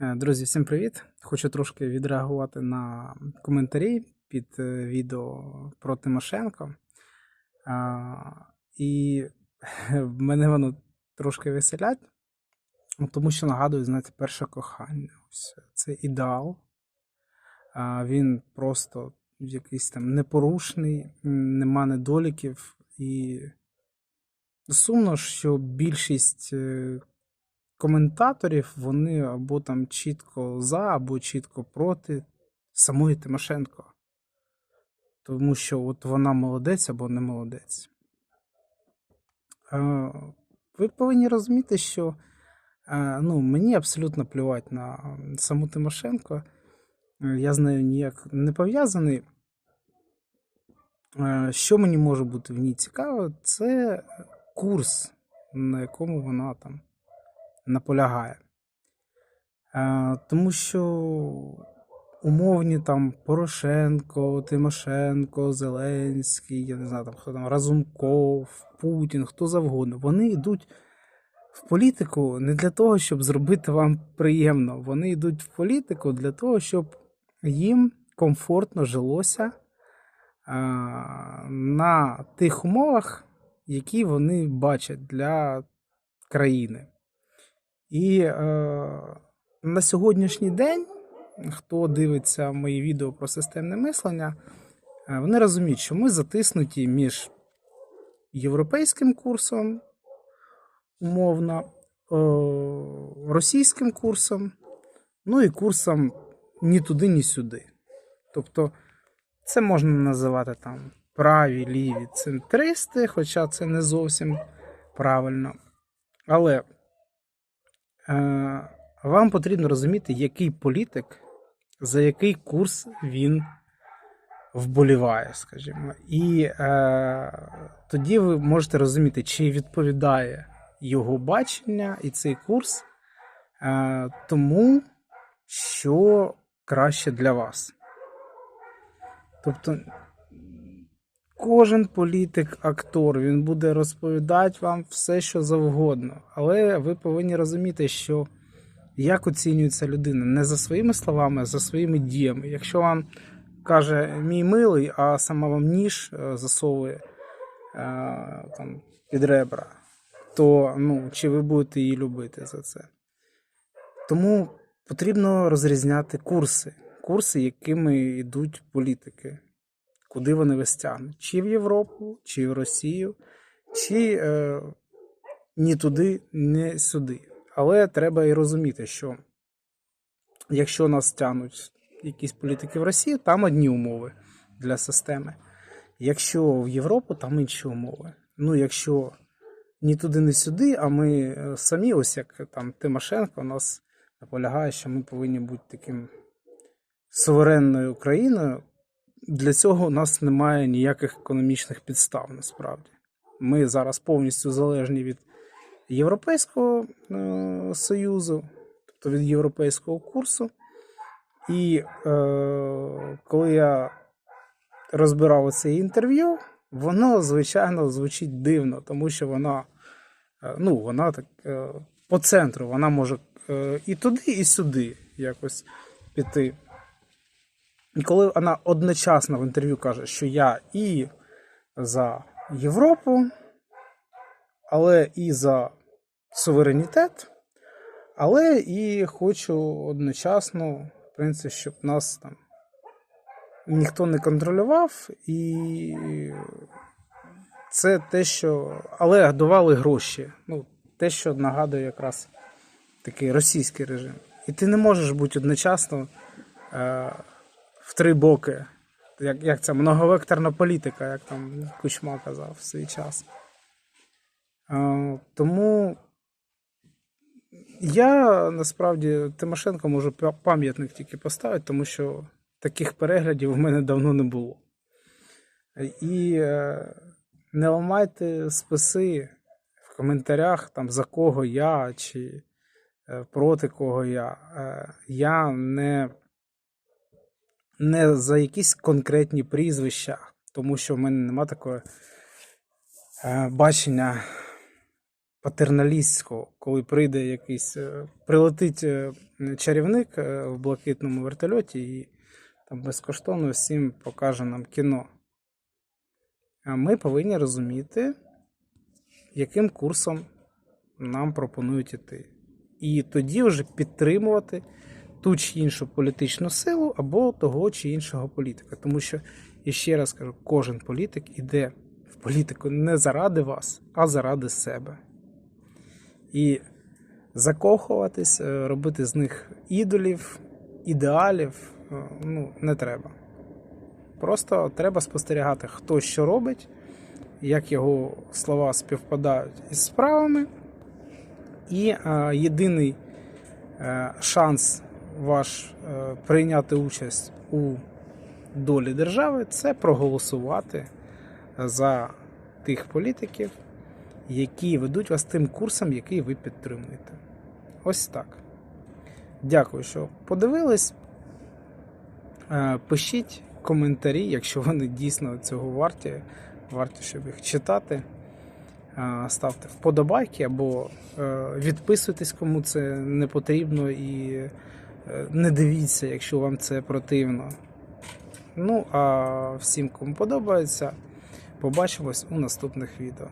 Е, Друзі, всім привіт! Хочу трошки відреагувати на коментарі під е, відео про Тимошенко. І мене воно трошки веселять, тому що нагадую, знаєте, перше кохання. Це ідеал. Він просто якийсь там непорушний, нема недоліків. І сумно, що більшість е, коментаторів вони або там чітко за, або чітко проти самої Тимошенко. Тому що от вона молодець або не молодець. Е, Ви повинні розуміти, що е, ну, мені абсолютно плювати на саму Тимошенко. Е, Я з нею ніяк не пов'язаний. Що мені може бути в ній цікаво, це курс, на якому вона там наполягає. Е, Тому що умовні там Порошенко, Тимошенко, Зеленський, я не знаю, там хто там Разумков, Путін, хто завгодно, вони йдуть в політику не для того, щоб зробити вам приємно. Вони йдуть в політику для того, щоб їм комфортно жилося е, на тих умовах, які вони бачать для країни. І е, на сьогоднішній день, хто дивиться мої відео про системне мислення, е, вони розуміють, що ми затиснуті між європейським курсом, умовно, е, російським курсом, ну і курсом ні туди, ні сюди. Тобто, це можна називати там праві, ліві центристи, хоча це не зовсім правильно. Але вам потрібно розуміти, який політик, за який курс він вболіває, скажімо. І е, тоді ви можете розуміти, чи відповідає його бачення і цей курс е, тому, що краще для вас. Тобто кожен політик, актор, він буде розповідати вам все, що завгодно. Але ви повинні розуміти, що як оцінюється людина не за своїми словами, а за своїми діями. Якщо вам каже мій милий, а сама вам ніж е, засовує е, там, під ребра, то ну, чи ви будете її любити за це? Тому потрібно розрізняти курси, курси, якими йдуть політики, куди вони вас тягнуть, чи в Європу, чи в Росію, чи е, ні туди, ні сюди. Але треба і розуміти, що якщо нас тягнуть якісь політики в Росію, там одні умови для системи. Якщо в Європу, там інші умови. Ну, якщо ні туди, ні сюди, а ми е, самі, ось як там Тимошенко, нас наполягає, що ми повинні бути таким суверенною країною. Для цього у нас немає ніяких економічних підстав насправді. Ми зараз повністю залежні від Європейського е, Союзу, тобто від європейського курсу. І е, коли я розбирав це інтерв'ю, воно, звичайно, звучить дивно, тому що вона, е, ну, вона так е, по центру, вона може е, і туди, і сюди якось піти. І коли вона одночасно в інтерв'ю каже, що я і за Європу, але і за суверенітет, але і хочу одночасно, в принципі, щоб нас там ніхто не контролював, і це те, що. Але давали гроші. Ну, те, що нагадує якраз такий російський режим. І ти не можеш бути одночасно е, в три боки. Як, як це многовекторна політика, як там Кучма казав в свій час. Е, тому я насправді Тимошенко можу пам'ятник тільки поставити, тому що таких переглядів у мене давно не було. І е, не ламайте списи в коментарях, там, за кого я чи е, проти кого я. Е, я не, не за якісь конкретні прізвища, тому що в мене нема такого е, бачення патерналістського, коли прийде якийсь, е, прилетить е, чарівник в блакитному вертольоті і там безкоштовно всім покаже нам кіно. Ми повинні розуміти, яким курсом нам пропонують іти. І тоді вже підтримувати ту чи іншу політичну силу або того чи іншого політика. Тому що, і ще раз кажу, кожен політик іде в політику не заради вас, а заради себе. І закохуватись, е, робити з них ідолів, ідеалів е, ну, не треба. Просто треба спостерігати, хто що робить, як його слова співпадають із справами. І е, єдиний е, шанс ваш е, прийняти участь у долі держави це проголосувати за тих політиків, які ведуть вас тим курсом, який ви підтримуєте. Ось так. Дякую, що подивились. Е, Пишіть коментарі, якщо вони дійсно цього варті, варті, щоб їх читати. Е, Ставте вподобайки або е, відписуйтесь, кому це не потрібно, і е, не дивіться, якщо вам це противно. Ну, а всім, кому подобається, побачимось у наступних відео.